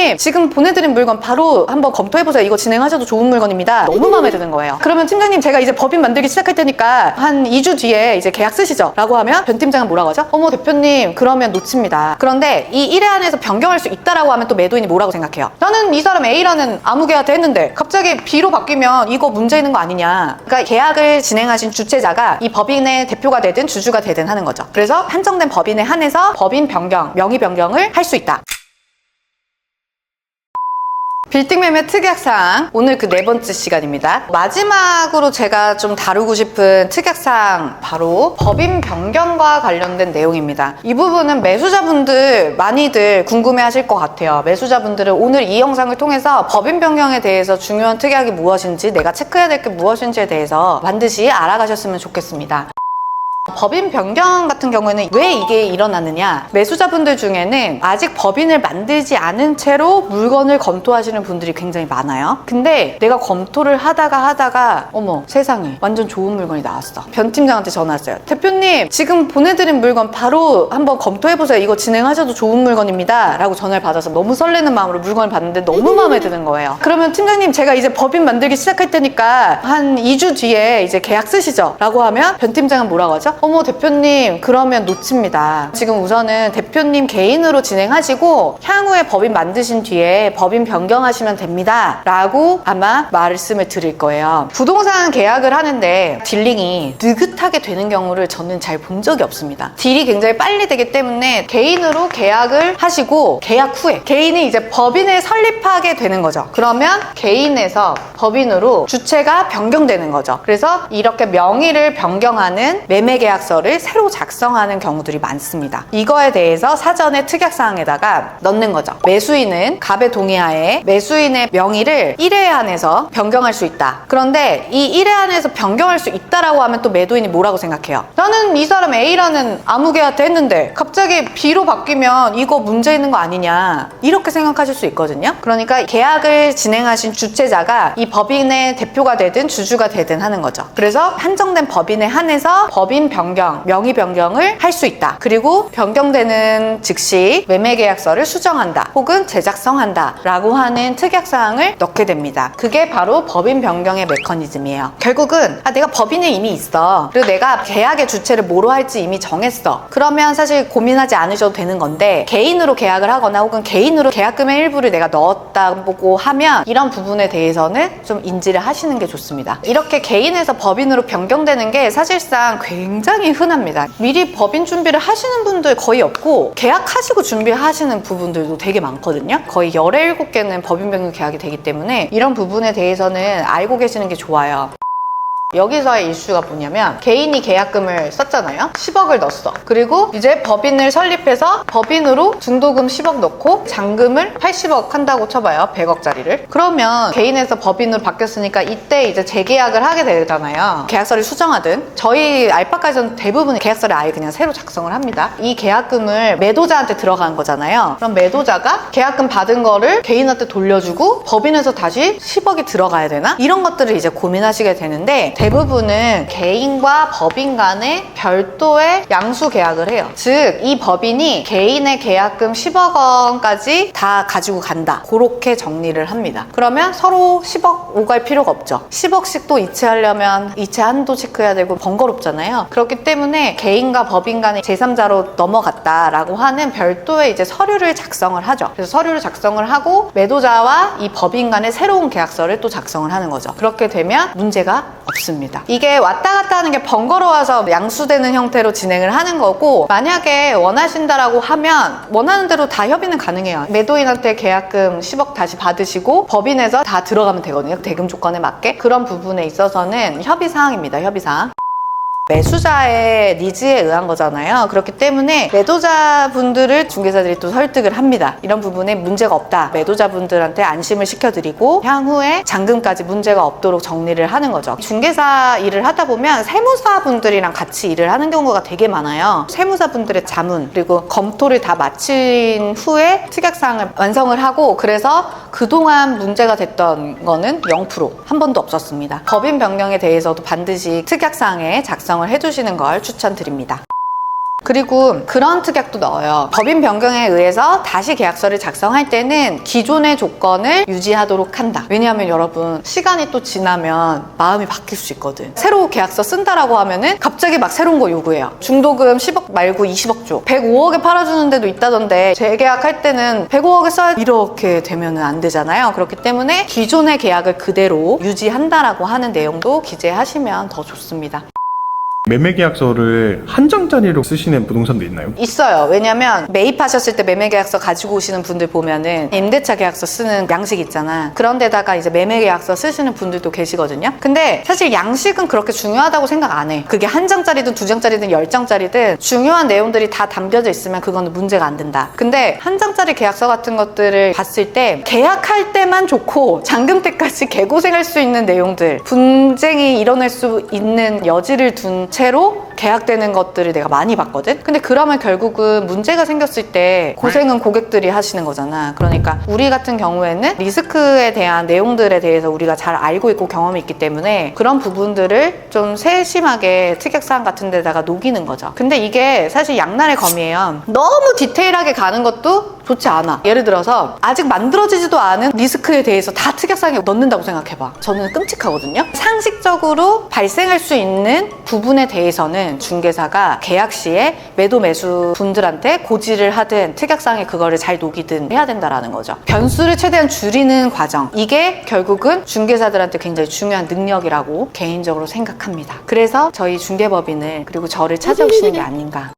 대표님 지금 보내드린 물건 바로 한번 검토해보세요. 이거 진행하셔도 좋은 물건입니다. 너무 마음에 드는 거예요. 그러면 팀장님 제가 이제 법인 만들기 시작할 테니까 한 2주 뒤에 이제 계약 쓰시죠. 라고 하면 변 팀장은 뭐라고 하죠? 어머 대표님 그러면 놓칩니다. 그런데 이 1회 안에서 변경할 수 있다라고 하면 또 매도인이 뭐라고 생각해요? 나는 이 사람 A라는 아무개한테 했는데 갑자기 B로 바뀌면 이거 문제 있는 거 아니냐. 그러니까 계약을 진행하신 주체자가 이 법인의 대표가 되든 주주가 되든 하는 거죠. 그래서 한정된 법인에 한해서 법인 변경, 명의 변경을 할 수 있다. 빌딩 매매 특약사항 오늘 그 네 번째 시간입니다. 마지막으로 제가 좀 다루고 싶은 특약사항 바로 법인 변경과 관련된 내용입니다. 이 부분은 매수자분들 많이들 궁금해하실 것 같아요. 매수자분들은 오늘 이 영상을 통해서 법인 변경에 대해서 중요한 특약이 무엇인지 내가 체크해야 될 게 무엇인지에 대해서 반드시 알아가셨으면 좋겠습니다. 법인 변경 같은 경우에는 왜 이게 일어나느냐? 매수자분들 중에는 아직 법인을 만들지 않은 채로 물건을 검토하시는 분들이 굉장히 많아요. 근데 내가 검토를 하다가 하다가 어머 세상에 완전 좋은 물건이 나왔어. 변 팀장한테 전화 왔어요. 대표님 지금 보내드린 물건 바로 한번 검토해보세요. 이거 진행하셔도 좋은 물건입니다. 라고 전화를 받아서 너무 설레는 마음으로 물건을 봤는데 너무 마음에 드는 거예요. 그러면 팀장님 제가 이제 법인 만들기 시작할 테니까 한 2주 뒤에 이제 계약 쓰시죠. 라고 하면 변 팀장은 뭐라고 하죠? 어머 대표님 그러면 놓칩니다. 지금 우선은 대표님 개인으로 진행하시고 향후에 법인 만드신 뒤에 법인 변경하시면 됩니다. 라고 아마 말씀을 드릴 거예요. 부동산 계약을 하는데 딜링이 느긋하게 되는 경우를 저는 잘 본 적이 없습니다. 딜이 굉장히 빨리 되기 때문에 개인으로 계약을 하시고 계약 후에 개인이 이제 법인을 설립하게 되는 거죠. 그러면 개인에서 법인으로 주체가 변경되는 거죠. 그래서 이렇게 명의를 변경하는 매매 계약서를 새로 작성하는 경우들이 많습니다. 이거에 대해서 사전에 특약사항에다가 넣는 거죠. 매수인은 갑의 동의하에 매수인의 명의를 1회 안에서 변경할 수 있다. 그런데 이 1회 안에서 변경할 수 있다라고 하면 또 매도인이 뭐라고 생각해요? 나는 이 사람 A라는 아무개한테 했는데 갑자기 B로 바뀌면 이거 문제 있는 거 아니냐. 이렇게 생각하실 수 있거든요. 그러니까 계약을 진행하신 주체자가 이 법인의 대표가 되든 주주가 되든 하는 거죠. 그래서 한정된 법인에 한해서 법인 변경, 명의 변경을 할 수 있다. 그리고 변경되는 즉시 매매 계약서를 수정한다. 혹은 제작성한다. 라고 하는 특약사항을 넣게 됩니다. 그게 바로 법인 변경의 메커니즘이에요. 결국은 아, 내가 법인에 이미 있어. 그리고 내가 계약의 주체를 뭐로 할지 이미 정했어. 그러면 사실 고민하지 않으셔도 되는 건데 개인으로 계약을 하거나 혹은 개인으로 계약금의 일부를 내가 넣었다고 하면 이런 부분에 대해서는 좀 인지를 하시는 게 좋습니다. 이렇게 개인에서 법인으로 변경되는 게 사실상 굉장히 흔합니다. 미리 법인 준비를 하시는 분들 거의 없고 계약하시고 준비하시는 부분들도 되게 많거든요. 거의 17개는 법인 변경 계약이 되기 때문에 이런 부분에 대해서는 알고 계시는 게 좋아요. 여기서의 이슈가 뭐냐면 개인이 계약금을 썼잖아요. 10억을 넣었어. 그리고 이제 법인을 설립해서 법인으로 중도금 10억 넣고 잔금을 80억 한다고 쳐봐요. 100억짜리를. 그러면 개인에서 법인으로 바뀌었으니까 이때 이제 재계약을 하게 되잖아요. 계약서를 수정하든. 저희 알파까지는 대부분 계약서를 아예 그냥 새로 작성을 합니다. 이 계약금을 매도자한테 들어간 거잖아요. 그럼 매도자가 계약금 받은 거를 개인한테 돌려주고 법인에서 다시 10억이 들어가야 되나? 이런 것들을 이제 고민하시게 되는데 대부분은 개인과 법인 간에 별도의 양수 계약을 해요. 즉, 이 법인이 개인의 계약금 10억 원까지 다 가지고 간다. 그렇게 정리를 합니다. 그러면 서로 10억 오갈 필요가 없죠. 10억씩 또 이체하려면 이체 한도 체크해야 되고 번거롭잖아요. 그렇기 때문에 개인과 법인 간의 제3자로 넘어갔다라고 하는 별도의 이제 서류를 작성을 하죠. 그래서 서류를 작성을 하고 매도자와 이 법인 간의 새로운 계약서를 또 작성을 하는 거죠. 그렇게 되면 문제가 없습니다. 이게 왔다 갔다 하는 게 번거로워서 양수되는 형태로 진행을 하는 거고 만약에 원하신다라고 하면 원하는 대로 다 협의는 가능해요. 매도인한테 계약금 10억 다시 받으시고 법인에서 다 들어가면 되거든요. 대금 조건에 맞게 그런 부분에 있어서는 협의 사항입니다. 협의 사항. 매수자의 니즈에 의한 거잖아요. 그렇기 때문에 매도자분들을 중개사들이 또 설득을 합니다. 이런 부분에 문제가 없다. 매도자분들한테 안심을 시켜드리고 향후에 잔금까지 문제가 없도록 정리를 하는 거죠. 중개사 일을 하다 보면 세무사분들이랑 같이 일을 하는 경우가 되게 많아요. 세무사분들의 자문 그리고 검토를 다 마친 후에 특약사항을 완성을 하고 그래서 그동안 문제가 됐던 거는 0%한 번도 없었습니다. 법인 변경에 대해서도 반드시 특약사항에 작성 을 해주시는 걸 추천드립니다. 그리고 그런 특약도 넣어요. 법인 변경에 의해서 다시 계약서를 작성할 때는 기존의 조건을 유지하도록 한다. 왜냐하면 여러분 시간이 또 지나면 마음이 바뀔 수 있거든. 새로 계약서 쓴다라고 하면은 갑자기 막 새로운 거 요구해요. 중도금 10억 말고 20억 줘. 105억에 팔아주는 데도 있다던데 재계약할 때는 105억에 써야 이렇게 되면은 안 되잖아요. 그렇기 때문에 기존의 계약을 그대로 유지한다라고 하는 내용도 기재하시면 더 좋습니다. 매매 계약서를 한 장짜리로 쓰시는 부동산도 있나요? 있어요. 왜냐면 매입하셨을 때 매매 계약서 가지고 오시는 분들 보면은 임대차 계약서 쓰는 양식 있잖아. 그런 데다가 이제 매매 계약서 쓰시는 분들도 계시거든요. 근데 사실 양식은 그렇게 중요하다고 생각 안 해. 그게 한 장짜리든 두 장짜리든 열 장짜리든 중요한 내용들이 다 담겨져 있으면 그거는 문제가 안 된다. 근데 한 장짜리 계약서 같은 것들을 봤을 때 계약할 때만 좋고 잔금 때까지 개고생할 수 있는 내용들, 분쟁이 일어날 수 있는 여지를 둔 채로 계약되는 것들을 내가 많이 봤거든? 근데 그러면 결국은 문제가 생겼을 때 고생은 고객들이 하시는 거잖아. 그러니까 우리 같은 경우에는 리스크에 대한 내용들에 대해서 우리가 잘 알고 있고 경험이 있기 때문에 그런 부분들을 좀 세심하게 특약사항 같은 데다가 녹이는 거죠. 근데 이게 사실 양날의 검이에요. 너무 디테일하게 가는 것도 좋지 않아. 예를 들어서 아직 만들어지지도 않은 리스크에 대해서 다 특약사항에 넣는다고 생각해봐. 저는 끔찍하거든요. 상식적으로 발생할 수 있는 부분에 대해서는 중개사가 계약 시에 매도 매수 분들한테 고지를 하든 특약사항에 그거를 잘 녹이든 해야 된다라는 거죠. 변수를 최대한 줄이는 과정. 이게 결국은 중개사들한테 굉장히 중요한 능력이라고 개인적으로 생각합니다. 그래서 저희 중개법인을 그리고 저를 찾아오시는 게 아닌가.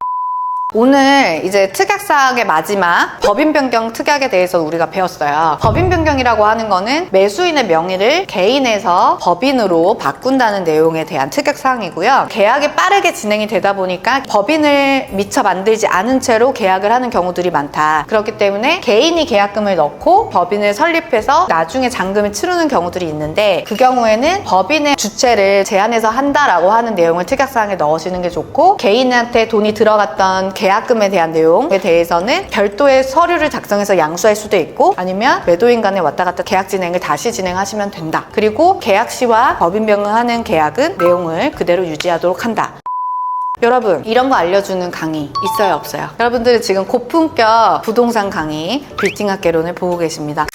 오늘 이제 특약사항의 마지막 법인 변경 특약에 대해서 우리가 배웠어요. 법인 변경이라고 하는 거는 매수인의 명의를 개인에서 법인으로 바꾼다는 내용에 대한 특약 사항이고요. 계약이 빠르게 진행이 되다 보니까 법인을 미처 만들지 않은 채로 계약을 하는 경우들이 많다. 그렇기 때문에 개인이 계약금을 넣고 법인을 설립해서 나중에 잔금을 치르는 경우들이 있는데 그 경우에는 법인의 주체를 제한해서 한다라고 하는 내용을 특약 사항에 넣으시는 게 좋고 개인한테 돈이 들어갔던 계약금에 대한 내용에 대해서는 별도의 서류를 작성해서 양수할 수도 있고 아니면 매도인 간에 왔다 갔다 계약 진행을 다시 진행하시면 된다. 그리고 계약 시와 법인 변경하는 계약은 내용을 그대로 유지하도록 한다. 여러분 이런 거 알려주는 강의 있어요 없어요? 여러분들 지금 고품격 부동산 강의 빌딩학개론을 보고 계십니다.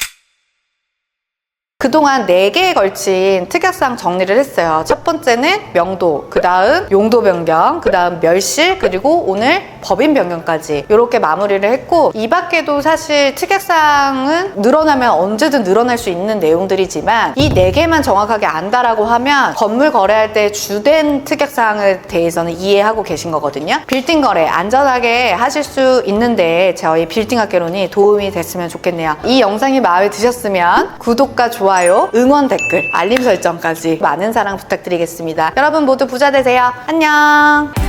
그동안 4개에 걸친 특약사항 정리를 했어요. 첫 번째는 명도, 그 다음 용도 변경, 그 다음 멸실, 그리고 오늘 법인 변경까지 이렇게 마무리를 했고 이 밖에도 사실 특약사항은 늘어나면 언제든 늘어날 수 있는 내용들이지만 이 4개만 정확하게 안다라고 하면 건물 거래할 때 주된 특약사항에 대해서는 이해하고 계신 거거든요. 빌딩 거래 안전하게 하실 수 있는데 저희 빌딩 학개론이 도움이 됐으면 좋겠네요. 이 영상이 마음에 드셨으면 구독과 좋아요, 응원 댓글, 알림 설정까지 많은 사랑 부탁드리겠습니다. 여러분 모두 부자 되세요. 안녕!